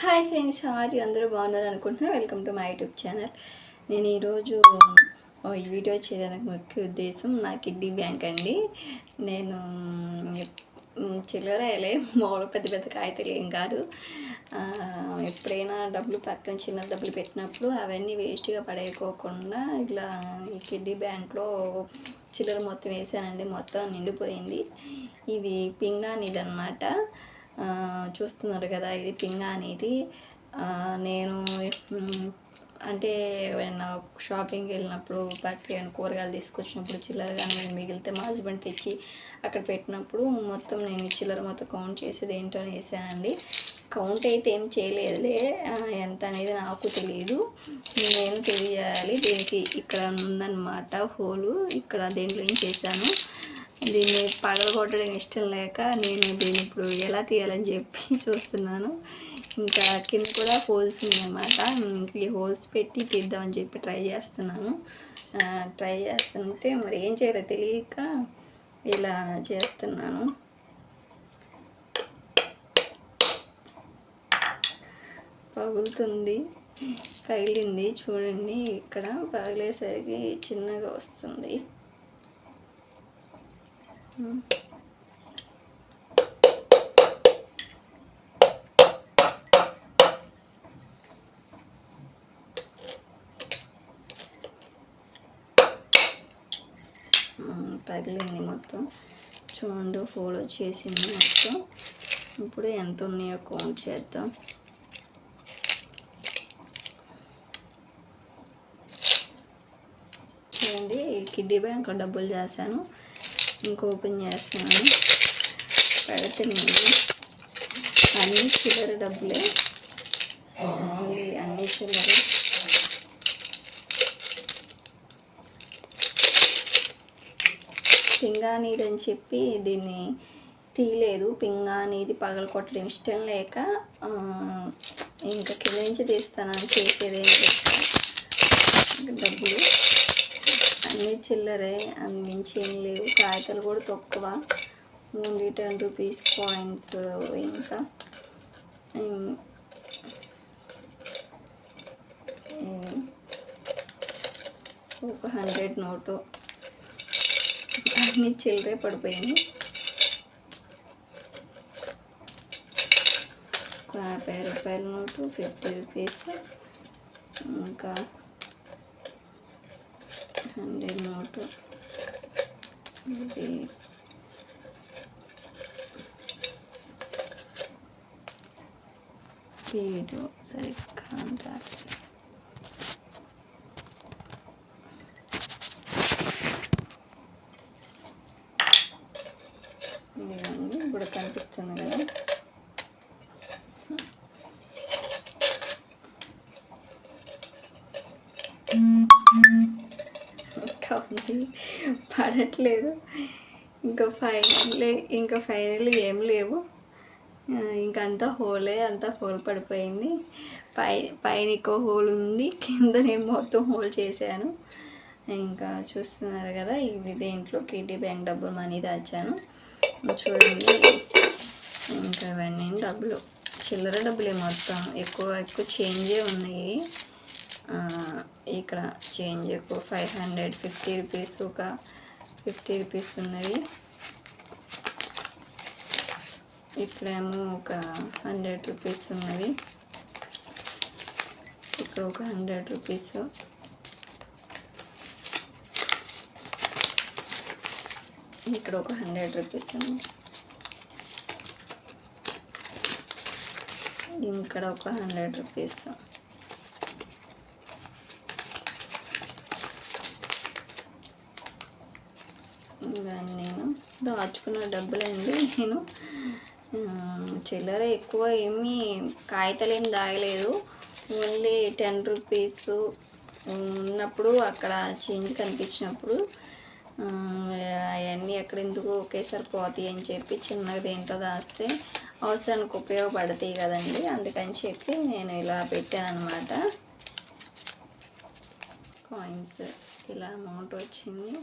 Hi friends Harry అందరూ బాగున్నారు అనుకుంటున్నా. Welcome to my YouTube channel. నేను ఈరోజు ఈ వీడియో చేయడానికి ముఖ్య ఉద్దేశం నా కిడ్నీ బ్యాంక్ అండి. నేను చిల్లర వేయలే మామూలు పెద్ద పెద్ద కాగితాలు ఏం కాదు. ఎప్పుడైనా డబ్బులు పక్కన చిన్న డబ్బులు పెట్టినప్పుడు అవన్నీ వేస్ట్గా పడేయకోకుండా ఇలా ఈ కిడ్నీ బ్యాంక్లో చిల్లర మొత్తం వేసానండి. మొత్తం నిండిపోయింది. ఇది పింగానిది అనమాట చూస్తున్నారు కదా ఇది పింగా అనేది. నేను అంటే ఏమైనా షాపింగ్కి వెళ్ళినప్పుడు బట్టి ఏమైనా కూరగాయలు తీసుకొచ్చినప్పుడు చిల్లర కానీ మిగిలితే మా హస్బెండ్ తెచ్చి అక్కడ పెట్టినప్పుడు మొత్తం నేను చిల్లర మొత్తం కౌంట్ చేసేది ఏంటో అని వేసానండి. కౌంట్ అయితే ఏం చేయలేదులే. ఎంత అనేది నాకు తెలియదు నేను తెలియాలి? దీనికి ఇక్కడ ఉందన్నమాట హోలు. ఇక్కడ దేంట్లో ఏం చేశాను? దీన్ని పగలగొట్టడం ఇష్టం లేక నేను దీన్ని ఇప్పుడు ఎలా తీయాలని చెప్పి చూస్తున్నాను. ఇంకా కింద కూడా హోల్స్ ఉన్నాయన్నమాట. ఈ హోల్స్ పెట్టి తీద్దామని చెప్పి ట్రై చేస్తున్నాను. ట్రై చేస్తుంటే మరి ఏం చేయాలో తెలియక ఇలా చేస్తున్నాను. పగులుతుంది పగిలింది. చూడండి ఇక్కడ పగిలేసరికి చిన్నగా వస్తుంది. తగిలింది మొత్తం. చూడండి ఫోల్ వచ్చేసింది మొత్తం. ఇప్పుడు ఎంత ఉన్నాయో కౌంట్ చేద్దాం. చూడండి కిడ్డీ కిడ్నీ బ్యాంక్ డబ్బులు చేశాను. ఇంక ఓపెన్ చేస్తున్నాను పెడితే నేను అన్ని చిల్లర డబ్బులే అన్ని చిల్లర పింగానీది అని చెప్పి దీన్ని తీయలేదు. పింగానీది పగల కొట్టడం ఇష్టం లేక ఇంకా కింద నుంచి తీస్తానని చేసేది డబ్బులు. అన్నీ చిల్లరే మించి ఏం లేవు. కాగితాలు కూడా తక్కువ. ఓన్లీ టెన్ రూపీస్ కాయిన్స్ ఇంకా ఒక హండ్రెడ్ నోటు. అన్ని చిల్లరే పడిపోయింది ఒక యాభై రూపాయల నోటు ఫిఫ్టీ రూపీస్. ఇంకా హండ్రెడ్ నోటు ఇది వీడియో సరిగ్గా అంటారు ఇదిగోండి ఇప్పుడు కనిపిస్తుంది కదా ఇంకా ఉంది పడట్లేదు. ఇంకా ఫైనల్ ఇంకా ఫైనల్ ఏం లేవు. ఇంకంతా హోలే అంతా హోల్ పడిపోయింది. పై పైన ఎక్కువ హోల్ ఉంది కింద నేను మొత్తం హోల్ చేశాను. ఇంకా చూస్తున్నారు కదా ఇది దేంట్లో కేటీ బ్యాంక్ డబ్బులు మనీ దాచాను. చూడండి ఇంకా ఇవన్నీ డబ్బులు. చిల్లర డబ్బులే మొత్తం ఎక్కువ ఎక్కువ చేంజే ఉన్నాయి. ఇక్కడ చేంజ్ ఎక్కువ ఫైవ్ హండ్రెడ్ ఫిఫ్టీ రూపీస్ ఒక ఫిఫ్టీ రూపీస్ ఉన్నవి ఇక్కడేమో ఒక హండ్రెడ్ రూపీస్ ఉన్నవి ఇక్కడ ఒక హండ్రెడ్ రూపీస్. ఇక్కడ ఒక హండ్రెడ్ రూపీస్ ఉంది. ఇక్కడ ఒక హండ్రెడ్ రూపీస్. ఇవన్నీ నేను. దాచుకున్న డబ్బులండి నేను. చిల్లర ఎక్కువ ఏమీ కాగితాలు దాగలేదు ఓన్లీ టెన్ రూపీస్ ఉన్నప్పుడు అక్కడ చేంజ్ కనిపించినప్పుడు అవన్నీ ఎక్కడ ఎందుకు ఒకేసారి పోతాయి అని చెప్పి చిన్నగా దేంట్లో దాస్తే అవసరానికి ఉపయోగపడతాయి కదండి. అందుకని చెప్పి నేను ఇలా పెట్టాను అనమాట కాయిన్స్ ఇలా అమౌంట్ వచ్చింది.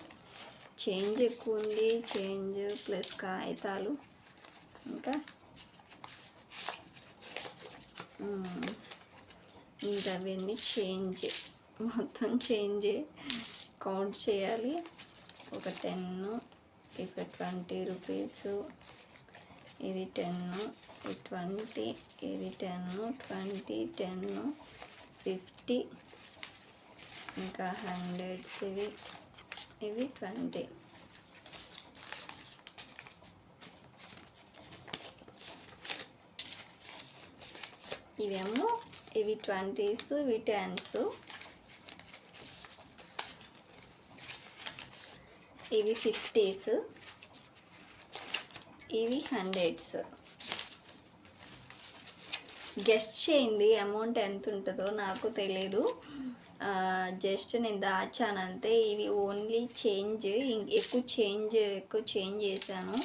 చేంజ్ ఎక్కువ ఉంది చేంజ్ ప్లస్ కాగితాలు. ఇంకా? ఇంకా అవన్నీ చేంజ్. మొత్తం చేంజ్. కౌంట్ చేయాలి. ఒక టెన్ ఇక ట్వంటీ రూపీస్. ఇది టెన్ ఇది ట్వంటీ. ఇది టెన్ ట్వంటీ టెన్ ఫిఫ్టీ. ఇంకా హండ్రెడ్స్ ఇవి. ఇవి ట్వంటీ. ఇవేమో? ఇవి ట్వంటీస్ ఇవి టెన్స్. ఇవి ఫిఫ్టీస్. ఇవి హండ్రెడ్స్. గెస్ట్ చేయండి అమౌంట్ ఎంత ఉంటుందో నాకు తెలీదు. జస్ట్ నేను దాచాను అంతే ఇవి ఓన్లీ చేంజ్ ఎక్కువ చేంజ్ ఎక్కువ చేంజ్ చేశాను.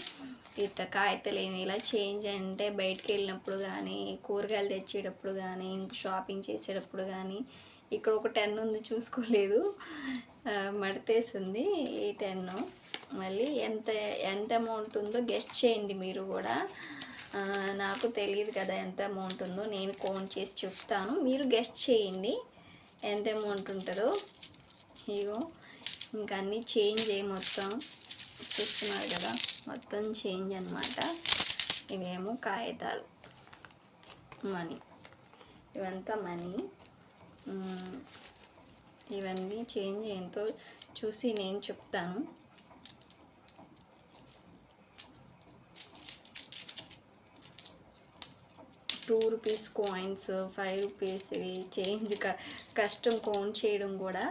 ఇట్లా కాగితాలు ఏమి ఇలా చేంజ్ అంటే బయటికి వెళ్ళినప్పుడు కానీ కూరగాయలు తెచ్చేటప్పుడు కానీ షాపింగ్ చేసేటప్పుడు కానీ ఇక్కడ ఒక టెన్ ఉంది చూసుకోలేదు. ఆ, మడతేసింది ఈ టెన్. మళ్ళీ ఎంత ఎంత అమౌంట్ ఉందో గెస్ట్ చేయండి మీరు కూడా. నాకు తెలియదు కదా ఎంత అమౌంట్ ఉందో. నేను కౌంట్ చేసి చెప్తాను. మీరు గెస్ట్ చేయండి. ఎంత అమౌంట్ ఉంటుందో ఇగో ఇంకా అన్నీ చేంజ్ అయ్యి మొత్తం చూస్తున్నారు కదా మొత్తం చేంజ్ అనమాట ఇవేమో కాగితాలు మనీ. ఇవంతా మనీ. ఇవన్నీ చేంజ్ ఎంతో చూసి నేను చెప్తాను. Two rupees coins five rupees ఇవి చేంజ్ క కష్టం కౌంట్ చేయడం కూడా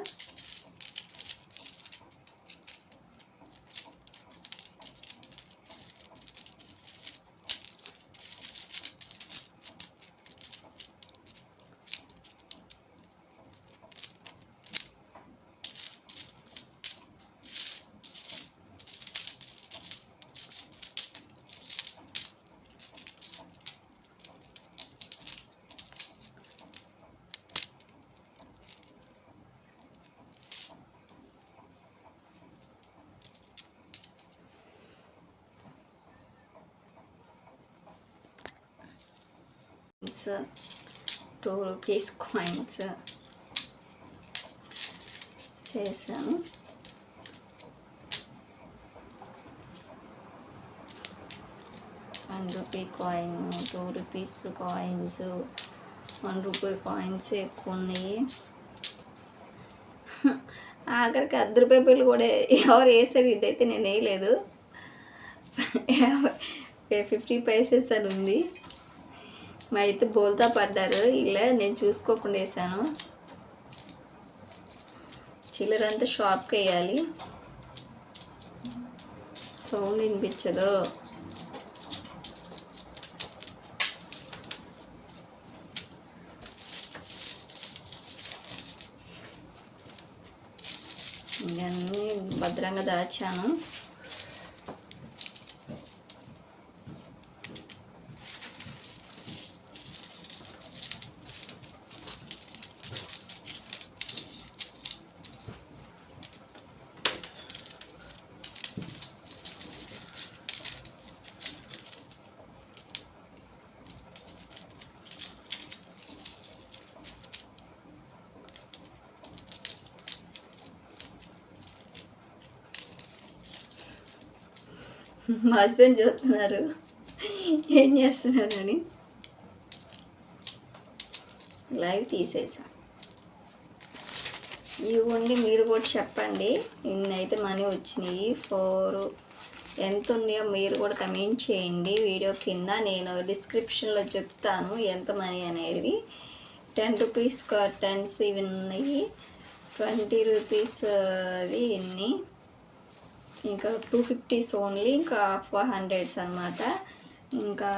టూ రూపీస్ కాయిన్స్ చేశాను one rupee coin two rupees coins one rupee coins ఎక్కువ ఉన్నాయి ఆఖరికి అర్ధ రూపాయి బిల్లు కూడా ఎవరు వేసారు ఇదైతే నేను వేయలేదు ఫిఫ్టీ పైసెస్ అని ఉంది మా అయితే బోల్తా పడ్డారు. ఇలా నేను చూసుకోకుండా వేసాను. చిల్లరంతా షాప్కి వేయాలి. సౌండ్ వినిపించదు. ఇవన్నీ భద్రంగా దాచాను. మా హస్బెండ్ చూస్తున్నారు. ఏం చేస్తున్నారని లైవ్ తీసేసా. ఇవ్వండి మీరు కూడా చెప్పండి. ఇన్నైతే మనీ వచ్చినాయి. ఫోర్ ఎంత ఉన్నాయో మీరు కూడా కమెంట్ చేయండి. వీడియో కింద నేను డిస్క్రిప్షన్లో చెప్తాను ఎంత మనీ అనేది. టెన్ రూపీస్ టెన్స్ ఇవి ఉన్నాయి. ట్వంటీ రూపీస్ అవి ఇన్ని. ఇంకా టూ ఫిఫ్టీస్ ఓన్లీ ఇంకా ఫోర్ హండ్రెడ్స్ అనమాట ఇంకా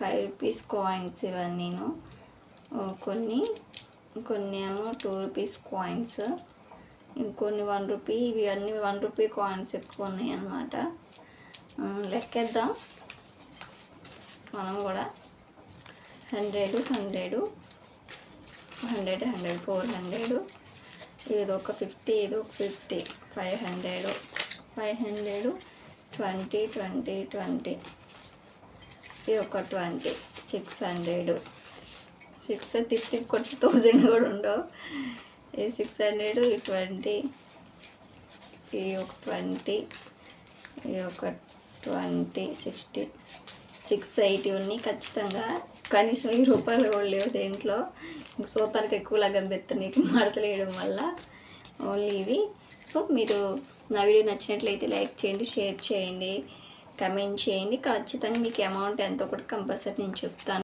ఫైవ్ రూపీస్ కాయిన్స్ ఇవన్నీను కొన్ని కొన్ని ఏమో టూ రూపీస్ కాయిన్స్ ఇంకొన్ని వన్ రూపీ ఇవి అన్నీ వన్ రూపీ కాయిన్స్ ఎక్కువ ఉన్నాయి అనమాట లెక్కేద్దాం. మనం కూడా hundred hundred hundred hundred four hundred ఏదో ఒక ఫిఫ్టీ ఏదో ఒక fifty five hundred five hundred twenty twenty twenty. ఇది ఒక ట్వంటీ సిక్స్ హండ్రెడ్. సిక్స్ తిప్పి తిప్పి కొట్టి థౌజండ్ కూడా ఉండవు. ఈ సిక్స్ హండ్రెడ్ ఈ ట్వంటీ ఈ ఒక ట్వంటీ ఈ ఒక ట్వంటీ సిక్స్టీ. సిక్స్ ఎయిటీ ఉన్నాయి ఖచ్చితంగా. కనీసం ఈ రూపాయలు కూడా లేవు దేంట్లో. సూతానికి ఎక్కువ లగం నీటి మడతలు వేయడం వల్ల. ఓన్లీ ఇవి. సో మీరు నా వీడియో నచ్చినట్లయితే లైక్ చేయండి షేర్ చేయండి కమెంట్ చేయండి. ఖచ్చితంగా మీకు అమౌంట్ ఎంతో కూడా కంపల్సరీ నేను చెప్తాను.